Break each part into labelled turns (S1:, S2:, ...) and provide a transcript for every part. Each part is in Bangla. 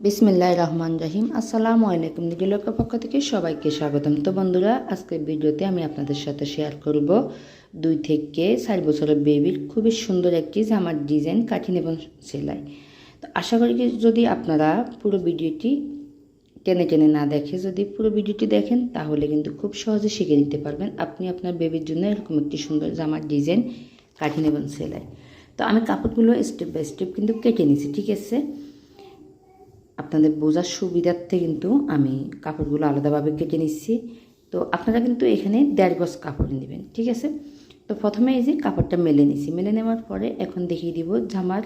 S1: বিসমিল্লাহ রহমান রাহিম। আসসালামু আলাইকুম। দিদিলোকের পক্ষ থেকে সবাইকে স্বাগতম। তো বন্ধুরা, আজকের ভিডিওতে আমি আপনাদের সাথে শেয়ার করব দুই থেকে চার বছরের বেবির খুবই সুন্দর একটি জামার ডিজাইন কাঠিন এবং সেলাই। তো আশা করি যদি আপনারা পুরো ভিডিওটি টেনে টেনে না দেখে যদি পুরো ভিডিওটি দেখেন, তাহলে কিন্তু খুব সহজে শিখে নিতে পারবেন আপনি আপনার বেবির জন্য এরকম একটি সুন্দর জামার ডিজাইন কাঠিন এবং সেলাই। তো আমি কাপড়গুলো স্টেপ বাই স্টেপ কিন্তু কেটে নিছি ঠিক আছে? আপনাদের বোঝার সুবিধার্থে কিন্তু আমি কাপড়গুলো আলাদাভাবে কেটে নিচ্ছি। তো আপনারা কিন্তু এখানে দেড় গজ কাপড় নেবেন, ঠিক আছে? তো প্রথমে এই যে কাপড়টা মেলে নিছি। মেলে নেওয়ার পরে এখন দেখিয়ে দিব জামার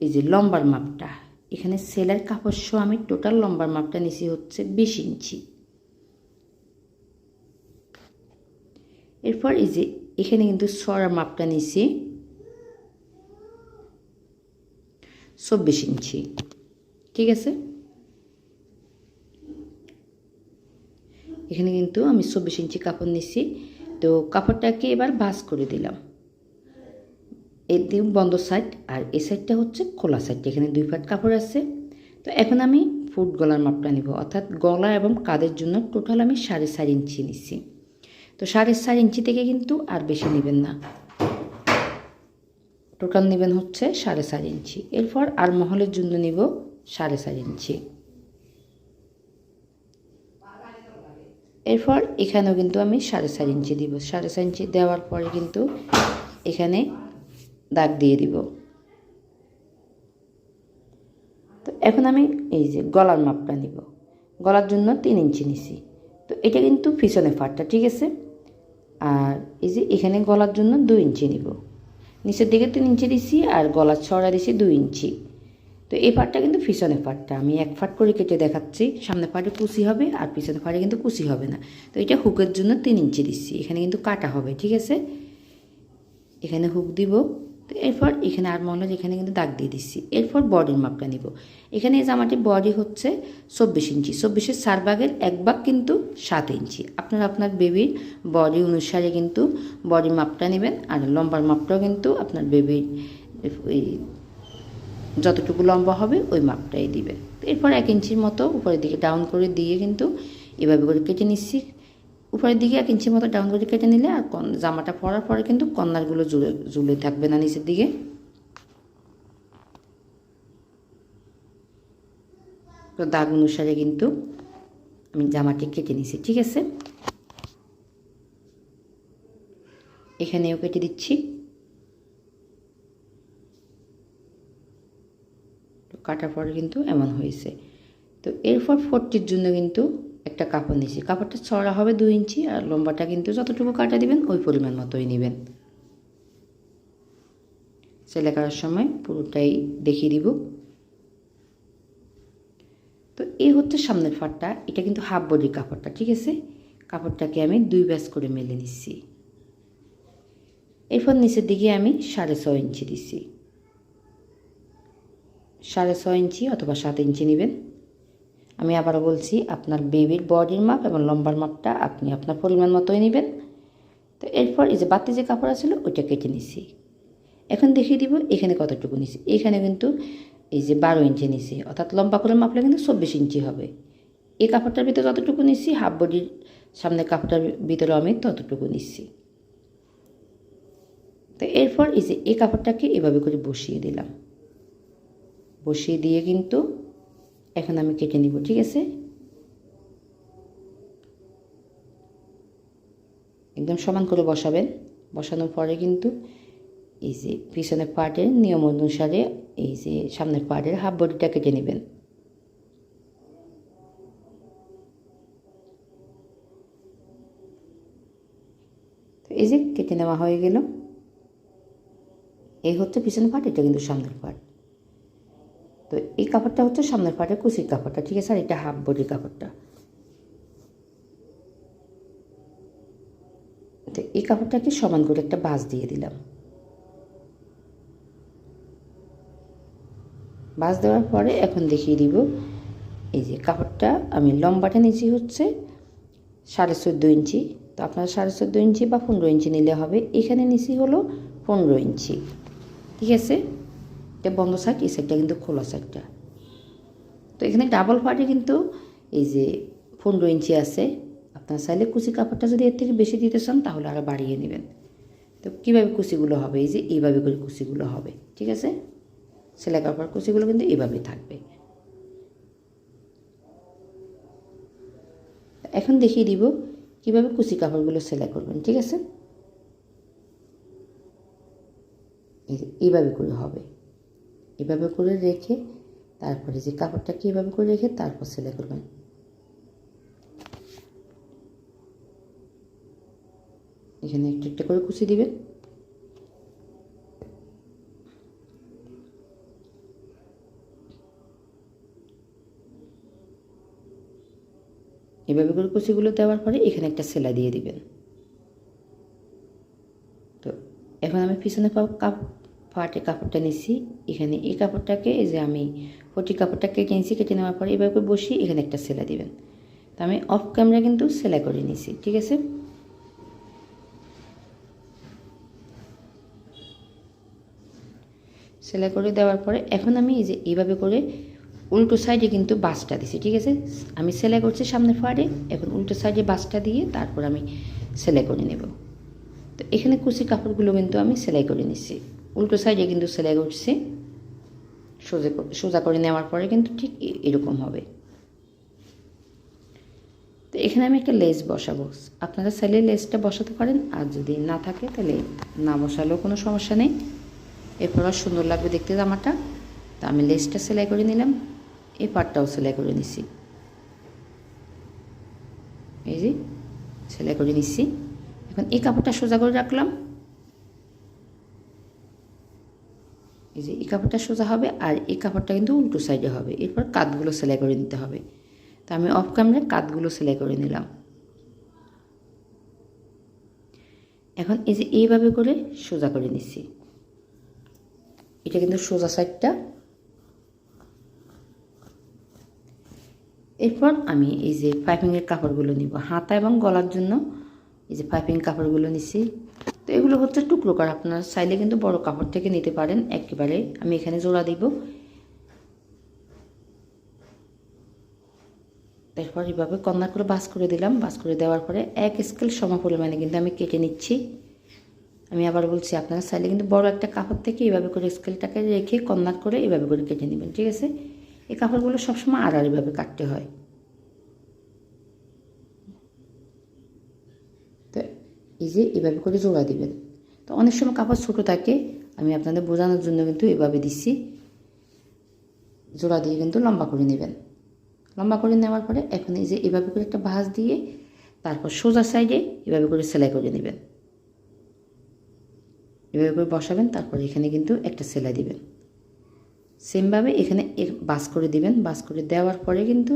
S1: এই যে লম্বার মাপটা। এখানে সেলের কাপড় সহ আমি টোটাল লম্বার মাপটা নিছি হচ্ছে বিশ ইঞ্চি। এরপর এই যে এখানে কিন্তু সরার মাপটা নিছি চব্বিশ ইঞ্চি। ঠিক আছে? এখানে কিন্তু আমি চব্বিশ ইঞ্চি কাপড় নিচ্ছি তো কাপড়টাকে এবার ভাঁজ করে দিলাম। এই দিক বন্ধ সাইড আর এই সাইডটা হচ্ছে খোলা সাইড এখানে দুই ফাট কাপড় আছে। তো এখন আমি ফুট গলার মাপটা নিব, অর্থাৎ গলা এবং কাদের জন্য টোটাল আমি সাড়ে চার ইঞ্চি নিচ্ছি তো সাড়ে চার ইঞ্চি থেকে কিন্তু আর বেশি নেবেন না। টোটাল নেবেন হচ্ছে সাড়ে চার ইঞ্চি। এরপর আর মহলের জন্য নিব সাড়ে চার ইঞ্চি। এরপর এখানেও কিন্তু আমি সাড়ে চার ইঞ্চি দিব। সাড়ে চার ইঞ্চি দেওয়ার পরে কিন্তু এখানে দাগ দিয়ে দিব। তো এখন আমি এই যে গলার মাপটা নিব। গলার জন্য তিন ইঞ্চি নিছি। তো এটা কিন্তু পিছনে ফাটটা ঠিক আছে? আর এই যে এখানে গলার জন্য দুই ইঞ্চি নিব। নিচের দিকে তিন ইঞ্চি দিছি আর গলার ছড়া দিছি দুই ইঞ্চি। তো এই পাটটা কিন্তু পিছনে পাটটা। আমি এক ফাট করে কেটে দেখাচ্ছি। সামনে পাটে কুচি হবে আর পিছনে পাটে কিন্তু কুচি হবে না। তো এটা হুকের জন্য তিন ইঞ্চি দিচ্ছি। এখানে কিন্তু কাটা হবে, ঠিক আছে? এখানে হুক দিব। তো এরপর এখানে আর মনে এখানে কিন্তু দাগ দিয়ে দিচ্ছি। এরপর বডির মাপটা নিব। এখানে এই জামাটির বডি হচ্ছে চব্বিশ ইঞ্চি। চব্বিশের চার ভাগের এক ভাগ কিন্তু সাত ইঞ্চি। আপনার আপনার বেবির বডি অনুসারে কিন্তু বডি মাপটা নেবেন আর লম্বার মাপটাও কিন্তু আপনার বেবির যতটুকু লম্বা হবে, ওই মাপটাই দিবে। এরপর এক ইঞ্চির মতো উপরের দিকে ডাউন করে দিয়ে কিন্তু এভাবে করে কেটে নিচ্ছি। উপরের দিকে এক ইঞ্চির মতো ডাউন করে কেটে নিলে আর জামাটা পরার পরে কিন্তু কন্যারগুলো জুলে জুলে থাকবে না নিচের দিকে। তো দাগ অনুসারে কিন্তু আমি জামাটি কেটে নিছি, ঠিক আছে? এখানেও কেটে দিচ্ছি। কাটার পরে কিন্তু এমন হয়েছে। তো এরপর ফোরটির জন্য কিন্তু একটা কাপড় নিয়েছি। কাপড়টা ছড়া হবে দুই ইঞ্চি আর লম্বাটা কিন্তু যতটুকু কাটা দিবেন ওই পরিমাণ মতোই নেবেন। সেলাই করার সময় পুরোটাই দেখিয়ে দিব। তো এই হচ্ছে সামনের ফাটটা। এটা কিন্তু হাফ বডির কাপড়টা, ঠিক আছে? কাপড়টাকে আমি দুই ব্যাস করে মেলে নিচ্ছি। এরপর নিচের দিকে আমি সাড়ে ছয় ইঞ্চি দিচ্ছি। সাড়ে ছয় ইঞ্চি অথবা সাত ইঞ্চি নেবেন। আমি আবারও বলছি, আপনার বেবির বডির মাপ এবং লম্বার মাপটা আপনি আপনার পরিমাণ মতোই নেবেন। তো এরপর এই যে বাতি যে কাপড় ছিল ওইটা কেটে নিছি। এখন দেখিয়ে দিব এখানে কতটুকু নিছি। এখানে কিন্তু এই যে বারো ইঞ্চি নিছি, অর্থাৎ লম্বা করে মাপলে কিন্তু চব্বিশ ইঞ্চি হবে। এই কাপড়টার ভিতরে যতটুকু নিচ্ছি হাফ বডির সামনের কাপড়টার ভিতরে আমি ততটুকু নিচ্ছি তো এরপর এই যে এই কাপড়টাকে এভাবে করে বসিয়ে দিলাম। বসিয়ে দিয়ে কিন্তু এখন আমি কেটে নিব, ঠিক আছে? একদম সমান করে বসাবেন। বসানোর পরে কিন্তু এই যে পিছনের পার্টের নিয়ম অনুসারে এই যে সামনের পার্টের হাফ বডিটা কেটে নেবেন। তো এই যে কেটে নেওয়া হয়ে গেল। এই হচ্ছে পিছনের পার্ট এটা কিন্তু সামনের পার্ট তো এই কাপড়টা হচ্ছে সামনের পাটের কুচির কাপড়টা, ঠিক আছে? আর এটা হাফ বডির কাপড়টা। তো এই কাপড়টাকে সমান করে একটা বাস দিয়ে দিলাম। বাস দেওয়ার পরে এখন দেখিয়ে দিব, এই যে কাপড়টা আমি লম্বাটা নিয়েছি হচ্ছে সাড়ে চোদ্দ ইঞ্চি। তো আপনার সাড়ে চোদ্দ ইঞ্চি বা পনেরো ইঞ্চি নিলে হবে। এখানে নিচি হলো পনেরো ইঞ্চি, ঠিক আছে? এটা বন্ধ সাইড এই সাইডটা কিন্তু খোলা সাইডটা তো এখানে ডাবল পার্টে কিন্তু এই যে পনেরো ইঞ্চি আছে, আপনার চাইলে কুচি কাপড়টা যদি এর থেকে বেশি দিতে চান, তাহলে আরও বাড়িয়ে নেবেন। তো কীভাবে কুচিগুলো হবে? এই যে এইভাবে করে কুচিগুলো হবে, ঠিক আছে? সেলাই কাপড় কুচিগুলো কিন্তু এভাবেই থাকবে। এখন দেখিয়ে দিব কীভাবে কুচি কাপড়গুলো সেলাই করবেন, ঠিক আছে? এইভাবে করে হবে। এভাবে করে রেখে তারপরে যে কাপড়টাকে এভাবে করে রেখে তারপর সেলাই করবেন। এখানে একটা একটা করে কুচি দিবেন। এভাবে করে কুচিগুলো দেওয়ার পরে এখানে একটা সেলাই দিয়ে দিবেন। তো এখন আমি পিছনে কাপ পাটে কাপড়টা নিছি, এখানে এই কাপড়টাকে, এই যে আমি পটি কাপড়টা কেটে নিছি কেটে নেওয়ার পরে এভাবে বসিয়ে এখানে একটা সেলাই দিবেন। তো আমি অফ ক্যামেরা কিন্তু সেলাই করে নিছি, ঠিক আছে? সেলাই করে দেওয়ার পরে এখন আমি এই যে এইভাবে করে উল্টো সাইডে কিন্তু বাসটা দিছি, ঠিক আছে? আমি সেলাই করছি সামনে ফাড়ে এখন উল্টো সাইডে বাসটা দিয়ে তারপর আমি সেলাই করে নেব। তো এখানে কুচি কাপড়গুলো কিন্তু আমি সেলাই করে নিচ্ছি উল্টো সাইডে কিন্তু সেলাই করছি। সোজা সোজা করে নেওয়ার পরে কিন্তু ঠিক এরকম হবে। তো এখানে আমি একটা লেস বসাবো। আপনারা চাইলে লেসটা বসাতে পারেন, আর যদি না থাকে তাহলে না বসালেও কোনো সমস্যা নেই। এরপর সুন্দর লাগবে দেখতে জামাটা। তা আমি লেসটা সেলাই করে নিলাম। এই পাটটাও সেলাই করে নিছি। এই যে, সেলাই করে নিচ্ছি এখন এই কাপড়টা সোজা করে রাখলাম। এই যে এই কাপড়টা সোজা হবে আর এই কাপড়টা কিন্তু উল্টো সাইডে হবে। এরপর কাঁধগুলো সেলাই করে নিতে হবে। তো আমি অফ ক্যামেরায় কাঁধগুলো সেলাই করে নিলাম। এখন এই যে এইভাবে করে সোজা করে নিচ্ছি। এটা কিন্তু সোজা সাইডটা এরপর আমি এই যে পাইপিংয়ের কাপড়গুলো নিব। হাতা এবং গলার জন্য এই যে পাইপিং কাপড়গুলো নিছি তো এগুলো হচ্ছে টুকরো করা। আপনারা চাইলে কিন্তু বড় কাপড় থেকে নিতে পারেন। একেবারে আমি এখানে জোড়া দিব। তারপর এভাবে কন্যা করে বাস করে দিলাম। বাস করে দেওয়ার পরে এক স্কেল সম পরিমাণে কিন্তু আমি কেটে নিচ্ছি। আমি আবার বলছি, আপনারা চাইলে কিন্তু বড় একটা কাপড় থেকে এইভাবে করে স্কেলটাকে রেখে কন্যার করে এভাবে করে কেটে নেবেন, ঠিক আছে? এই কাপড়গুলো সবসময় আড়াআড়িভাবে কাটতে হয় তো এই যে এভাবে করে জোড়া দিবেন। তো অনেক সময় কাপড় ছোটো থাকে, আমি আপনাদের বোঝানোর জন্য কিন্তু এভাবে দিচ্ছি জোড়া দিয়ে কিন্তু লম্বা করে নেবেন। লম্বা করে নেওয়ার পরে এখন এই যে এভাবে করে একটা ভাঁজ দিয়ে তারপর সোজা সাইডে এভাবে করে সেলাই করে নেবেন। এভাবে করে বসাবেন, তারপর এখানে কিন্তু একটা সেলাই দিবেন। সেমভাবে এখানে বাস করে দিবেন। বাস করে দেওয়ার পরে কিন্তু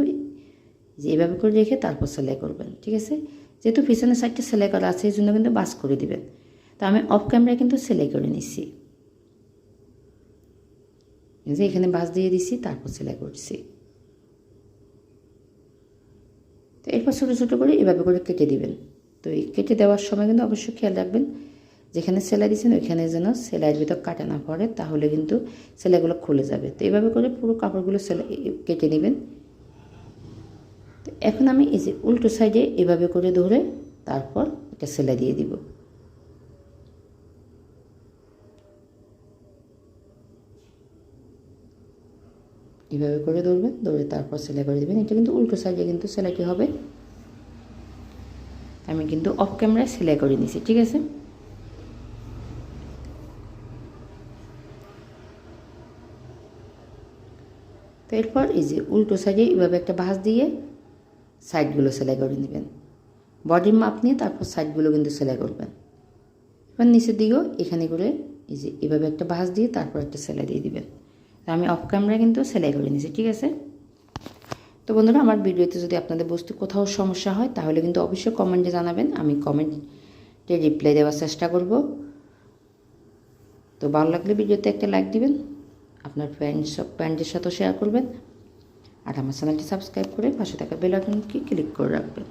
S1: যে এভাবে করে রেখে তারপর সেলাই করবেন, ঠিক আছে? যেহেতু পিছনের সাইডটা সেলাই করা আছে, এই জন্য কিন্তু বাস করে দিবেন। তো আমি অফ ক্যামেরায় কিন্তু সেলাই করে নিচ্ছি যে এখানে বাস দিয়ে দিছি, তারপর সেলাই করছি। তো এরপর ছোটো ছোটো করে এভাবে করে কেটে দিবেন। তো এই কেটে দেওয়ার সময় কিন্তু অবশ্যই খেয়াল রাখবেন, যেখানে সেলাই দিচ্ছেন ওইখানে যেন সেলাইয়ের ভিতর কাটে না পড়ে, তাহলে কিন্তু সেলাইগুলো খুলে যাবে। তো এভাবে করে পুরো কাপড়গুলো সেলাই, কেটে নেবেন। এখন আমি এই যে উল্টো সাইডে এভাবে করে ধরে তারপর এটা সেলাই দিয়ে দিব। এভাবে করে ধরবেন, ধরে তারপর সেলাই করে দেবেন। এটা কিন্তু উল্টো সাইডে কিন্তু সেলাইটি হবে। আমি কিন্তু অফ ক্যামেরায় সেলাই করে নিছি, ঠিক আছে? তো এরপর এই যে উল্টো সাইডে এভাবে একটা ভাঁজ দিয়ে সাইডগুলো সেলাই করে নেবেন। বডির মাপ নিয়ে তারপর সাইডগুলো কিন্তু সেলাই করবেন। এবার নিচের দিকেও এখানে করে এই যে এভাবে একটা ভাঁজ দিয়ে তারপর একটা সেলাই দিয়ে দিবেন। আমি অফ ক্যামেরা কিন্তু সেলাই করে নিয়েছি, ঠিক আছে? তো বন্ধুরা, আমার ভিডিওতে যদি আপনাদের বুঝতে কোথাও সমস্যা হয়, তাহলে কিন্তু অবশ্যই কমেন্টে জানাবেন। আমি কমেন্টে রিপ্লাই দেওয়ার চেষ্টা করব। তো ভালো লাগলে ভিডিওতে একটা লাইক দিবেন। আপনার ফ্রেন্ড সব ফ্রেন্ডের সাথেও শেয়ার করবেন। আর আমার চ্যানেলটি সাবস্ক্রাইব করে পাশে থাকা বেল আইকনকে ক্লিক করে রাখবেন।